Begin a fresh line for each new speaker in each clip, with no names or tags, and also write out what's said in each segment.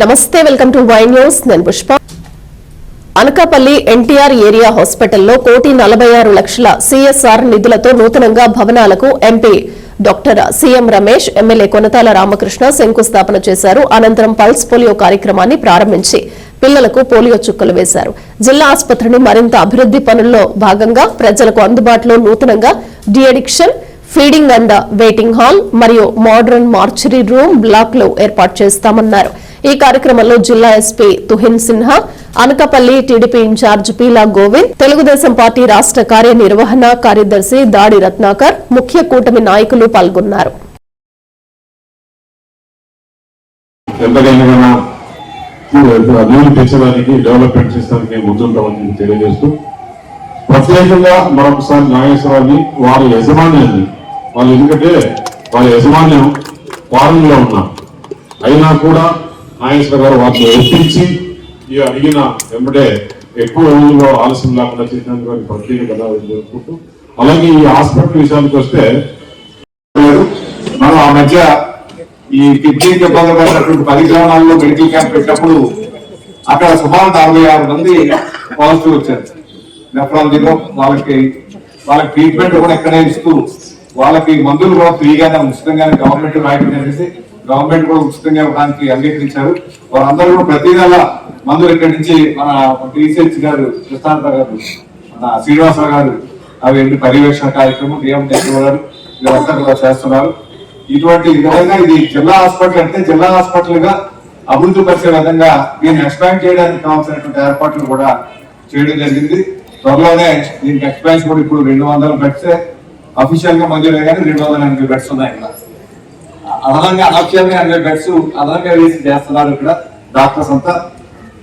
నమస్తే welcome to Y news నేను Pushpa. Anakapalli NTR area హాస్పిటల్లో కోటి నలభై ఆరు లక్షల సీఎస్ఆర్ నిధులతో నూతనంగా భవనాలకు MP doctor CM Ramesh MLA Konathala Ramakrishna శంకుస్థాపన చేశారు. అనంతరం పల్స్ పోలియో కార్యక్రమాన్ని ప్రారంభించి పిల్లలకు పోలియో చుక్కలు వేశారు. జిల్లా ఆసుపత్రిని మరింత అభివృద్ది పనుల్లో భాగంగా ప్రజలకు అందుబాటులో నూతనంగా deaddiction feeding and waiting hall మరియు మోడర్న్ మార్చరీ రూమ్ బ్లాక్లో ఏర్పాటు చేస్తామన్నారు. ఈ కార్యక్రమంలో జిల్లా SP Tuhin Sinha Anakapalli TDP incharge Peela Govind Telugu Desam party రాష్ట కార్యనిర్వహణ కార్యదర్శి దాడి రత్నాకర్ ముఖ్య కూటమి నాయకులు పాల్గొన్నారు.
అభివృద్ధి పెంచడానికి డెవలప్మెంట్ చేయడానికి ముందుంటామని తెలియజేస్తూ ప్రత్యేకంగా మరొకసారి నాగేశ్వరరావుని వారి యజమాన్యాన్ని వాళ్ళు ఎందుకంటే వారి యజమాన్యం ఫారెన్లో ఉన్నారు అయినా కూడా నాగేశ్వర గారు వారిని ఒప్పించి ఈ అడిగిన వెంబడే ఎక్కువ రోజుల్లో ఆలస్యం లేకుండా చేసినందుకు ప్రత్యేక ధన్యవాదాలు తెలుపుకుంటూ అలాగే ఈ హాస్పిటల్ విషయానికి వస్తే.
మనం ఆ మధ్య ఈ కిడ్నీ ఇబ్బంది పడినటువంటి పది గ్రామాల్లో మెడికల్ క్యాంప్ పెట్టినప్పుడు అక్కడ సుమారు నలభై ఆరు మంది పాజిటివ్ వచ్చారు నెఫ్రాలజీలో వాళ్ళకి వాళ్ళకి ట్రీట్మెంట్ కూడా ఎక్కడే ఇస్తూ వాళ్ళకి మందులు కూడా ఫ్రీగానే ఉచితంగానే గవర్నమెంట్ రాయడం జరిగింది గవర్నమెంట్ కూడా ఉచితంగా ఇవ్వడానికి అంగీకరించారు. వారందరూ కూడా ప్రతి నెల మందులు ఇక్కడి నుంచి మన టీసీహెచ్ గారు కృష్ణాంత గారు మన శ్రీనివాసరావు గారు అవి ఎన్ని పర్యవేక్షణ కార్యక్రమం డిఎం గారు వీళ్ళంతా కూడా చేస్తున్నారు. ఇటువంటి విధంగా ఇది జిల్లా హాస్పిటల్ అంటే జిల్లా హాస్పిటల్గా అభివృద్ధి పరిచే విధంగా దీన్ని ఎక్స్పాండ్ చేయడానికి కావాల్సినటువంటి ఏర్పాట్లు కూడా చేయడం జరిగింది. త్వరలోనే దీనికి ఎక్స్పాన్స్ కూడా ఇప్పుడు రెండు వందల బెడ్స్ అఫీషియల్గా మంజూరు కానీ రెండు వందల ఎనభై బెడ్స్ ఉన్నాయి ఇక్కడ. అదనంగా అనఫిషియల్ అనే బెడ్స్ అదనంగా వేసి చేస్తున్నారు ఇక్కడ డాక్టర్స్ అంతా.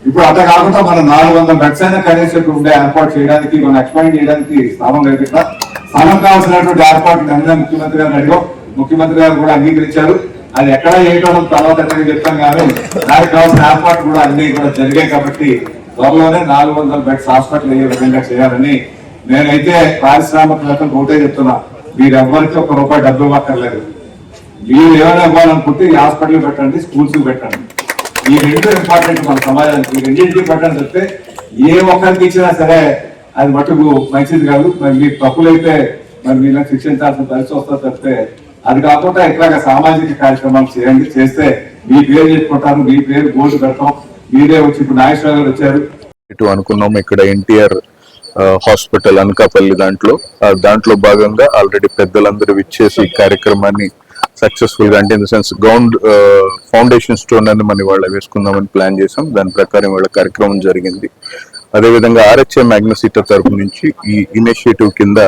ఇప్పుడు అట్లా కాకుండా మనం నాలుగు వందల బెడ్స్ అయినా కనీసం ఉండే ఏర్పాటు చేయడానికి మనం ఎక్స్పాండ్ చేయడానికి స్థానం లేదు ఇక్కడ. స్థానం కావాల్సినటువంటి ఏర్పాట్లు నిన్న ముఖ్యమంత్రి గారు అడిగో ముఖ్యమంత్రి గారు కూడా అంగీకరించారు. అది ఎక్కడ ఏంటో తర్వాత ఎక్కడికి చెప్తాం కానీ దానికి కావాల్సిన ఏర్పాట్లు కూడా అన్ని కూడా జరిగాయి కాబట్టి త్వరలోనే నాలుగు వందల బెడ్స్ హాస్పిటల్ అయ్యే విధంగా చేయాలని నేనైతే పారిశ్రామికవేత్తలకు ఒకటే చెప్తున్నా. మీరు ఎవ్వరికి ఒక రూపాయి డబ్బు ఇవ్వక్కర్లేదు. మీరు ఏమైనా ఇవ్వాలనుకుంటే ఈ హాస్పిటల్ పెట్టండి స్కూల్స్ పెట్టండి. ఈ రెండు ఇంపార్టెంట్ మన సమాజానికి ఈ రెండింటికి పెట్టండి చెప్తే ఏ ఒక్కరికి ఇచ్చినా సరే అది మటుకు మంచిది కాదు. మరి మీరు తప్పులైతే మరి మీరు శిక్షించాల్సిన పరిస్థితి వస్తా తప్పితే అది కాకుండా ఇట్లాగా సామాజిక కార్యక్రమాలు చేయండి. చేస్తే మీ పేరు చెప్పుకుంటారు మీ పేరు బోర్డు పెడతాం. మీరే వచ్చి ఇప్పుడు నాగేశ్వర గారు వచ్చారు.
ఇటు అనుకున్నాం ఇక్కడ ఎన్టీఆర్ హాస్పిటల్ అనకాపల్లి దాంట్లో. దాంట్లో భాగంగా ఆల్రెడీ పెద్దలందరూ ఇచ్చేసి ఈ కార్యక్రమాన్ని సక్సెస్ఫుల్గా అంటే in the sense ground foundation stone అని మనం వాళ్ళ వేసుకుందామని ప్లాన్ చేసాం. దాని ప్రకారం వాళ్ళ కార్యక్రమం జరిగింది. అదేవిధంగా ఆర్హెచ్ఏ మ్యాగ్నసీటర్ తరపు నుంచి ఈ ఇనిషియేటివ్ కింద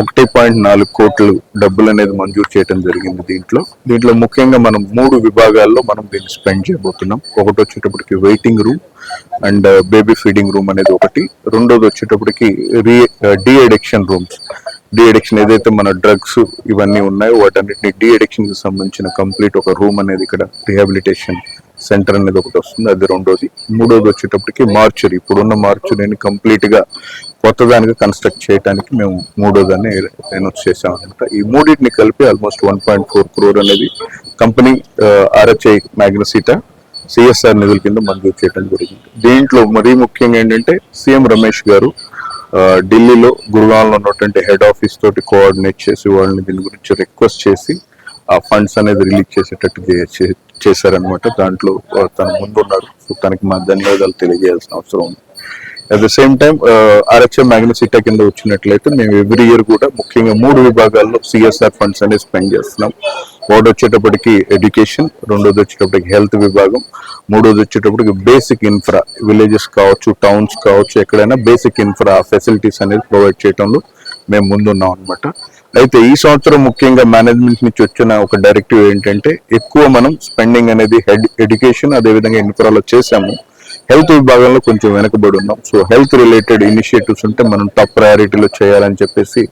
ఒకటి పాయింట్ నాలుగు కోట్లు డబ్బులు అనేది మంజూరు చేయడం జరిగింది దీంట్లో. దీంట్లో ముఖ్యంగా మనం మూడు విభాగాల్లో మనం దీన్ని స్పెండ్ చేయబోతున్నాం. ఒకటి వచ్చేటప్పటికి waiting room and baby feeding room అనేది ఒకటి. రెండోది వచ్చేటప్పటికి రీ deaddiction rooms deaddiction ఏదైతే మన డ్రగ్స్ ఇవన్నీ ఉన్నాయో వాటన్నిటిని డి అడిక్షన్కి సంబంధించిన కంప్లీట్ ఒక రూమ్ అనేది ఇక్కడ రిహాబిలిటేషన్ సెంటర్ అనేది ఒకటి వస్తుంది. అది రెండోది. మూడోది వచ్చేటప్పటికి మార్చురీ. ఇప్పుడున్న మార్చురీని కంప్లీట్గా కొత్తదానికి కన్స్ట్రక్ట్ చేయడానికి మేము మూడో దాన్ని అనౌన్స్ చేసాం ఈ మూడింటిని కలిపి almost one point four crore అనేది కంపెనీ ఆర్హెచ్ఐ మ్యాగ్నసీటా సిఎస్ఆర్ నిధుల కింద మంజూరు చేయడం జరిగింది. దీంట్లో మరీ ముఖ్యంగా ఏంటంటే సీఎం రమేష్ గారు ఢిల్లీలో గురుగాంలో ఉన్నటువంటి హెడ్ ఆఫీస్ తోటి కోఆర్డినేట్ చేసి వాళ్ళని దీని గురించి రిక్వెస్ట్ చేసి ఆ ఫండ్స్ అనేది రిలీజ్ చేసేటట్టు చేశారనమాట దాంట్లో తన ముందు ముందున్నారు. సో తనకి మా ధన్యవాదాలు తెలియజేయాల్సిన అవసరం ఉంది. At the same time RHM Magnesita కింద వచ్చినట్లయితే మేము ఎవ్రీ ఇయర్ కూడా ముఖ్యంగా మూడు విభాగాల్లో సిఎస్ఆర్ ఫండ్స్ అనేది స్పెండ్ చేస్తున్నాం. ఒకటి వచ్చేటప్పటికి ఎడ్యుకేషన్ రెండోది వచ్చేటప్పటికి హెల్త్ విభాగం మూడోది వచ్చేటప్పటికి బేసిక్ ఇన్ఫ్రా విలేజెస్ కావచ్చు టౌన్స్ కావచ్చు ఎక్కడైనా బేసిక్ ఇన్ఫ్రా ఫెసిలిటీస్ అనేది ప్రొవైడ్ చేయడంలో మేము ముందున్నాం అనమాట అయితే ఈ సంవత్సరం ముఖ్యంగా మేనేజ్మెంట్ నుంచి వచ్చిన ఒక డైరెక్టివ్ ఏంటంటే ఎక్కువ మనం స్పెండింగ్ అనేది హెడ్ ఎడ్యుకేషన్ అదేవిధంగా ఇన్ఫ్రాలో చేసాము హెల్త్ విభాగంలో కొంచెం వెనకబడి ఉన్నాం. సో హెల్త్ రిలేటెడ్ ఇనిషియేటివ్స్ ఉంటే మనం టాప్ ప్రయారిటీలో చేయాలని చెప్పేసి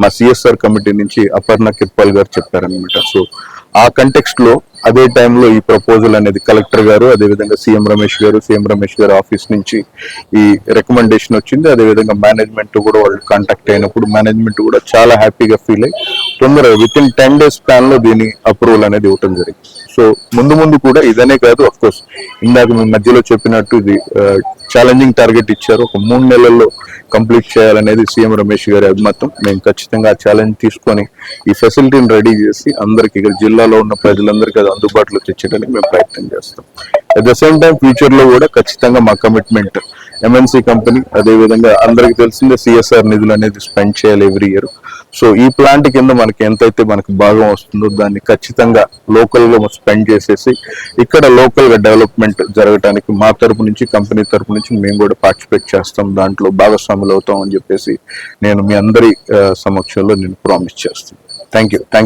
మా సిఎస్ఆర్ కమిటీ నుంచి అపర్ణ కిప్పాల్ గారు చెప్పారనమాట సో ఆ కంటెక్స్ట్లో అదే టైంలో ఈ ప్రపోజల్ అనేది కలెక్టర్ గారు అదేవిధంగా సీఎం రమేష్ గారు సీఎం రమేష్ గారు ఆఫీస్ నుంచి ఈ రికమెండేషన్ వచ్చింది. అదేవిధంగా మేనేజ్మెంట్ కూడా వాళ్ళు కాంటాక్ట్ అయినప్పుడు మేనేజ్మెంట్ కూడా చాలా హ్యాపీగా ఫీల్ అయ్యి తొందరగా విత్ ఇన్ టెన్ డేస్ ప్లాన్లో దీని అప్రూవల్ అనేది ఇవ్వటం జరిగింది. సో ముందు ముందు కూడా ఇదనే కాదు అఫ్ కోర్స్ ఇందాక మీ మధ్యలో చెప్పినట్టు ఇది ఛాలెంజింగ్ టార్గెట్ ఇచ్చారు. ఒక మూడు నెలల్లో కంప్లీట్ చేయాలనేది సీఎం రమేష్ గారి అభిమతం. మేము ఖచ్చితంగా ఆ ఛాలెంజ్ తీసుకొని ఈ ఫెసిలిటీని రెడీ చేసి అందరికి ఇక్కడ జిల్లాలో ఉన్న ప్రజలందరికీ అది అందుబాటులో తెచ్చడానికి మేము ప్రయత్నం చేస్తాం. అట్ ద సేమ్ టైం ఫ్యూచర్లో కూడా ఖచ్చితంగా మా కమిట్మెంట్ ఎంఎన్సీ కంపెనీ అదేవిధంగా అందరికి తెలిసిందే సిఎస్ఆర్ నిధులు అనేది స్పెండ్ చేయాలి ఎవ్రీ ఇయర్ సో ఈ ప్లాంట్ కింద మనకి ఎంతైతే మనకి భాగం వస్తుందో దాన్ని ఖచ్చితంగా లోకల్గా స్పెండ్ చేసేసి ఇక్కడ లోకల్గా డెవలప్మెంట్ జరగడానికి మా తరపు నుంచి కంపెనీ తరపు నుంచి మేము కూడా పార్టిసిపేట్ చేస్తాం. దాంట్లో భాగస్వాములు అవుతాం అని చెప్పేసి నేను మీ అందరి సమక్షంలో నేను ప్రామిస్ చేస్తాను థ్యాంక్ యూ థ్యాంక్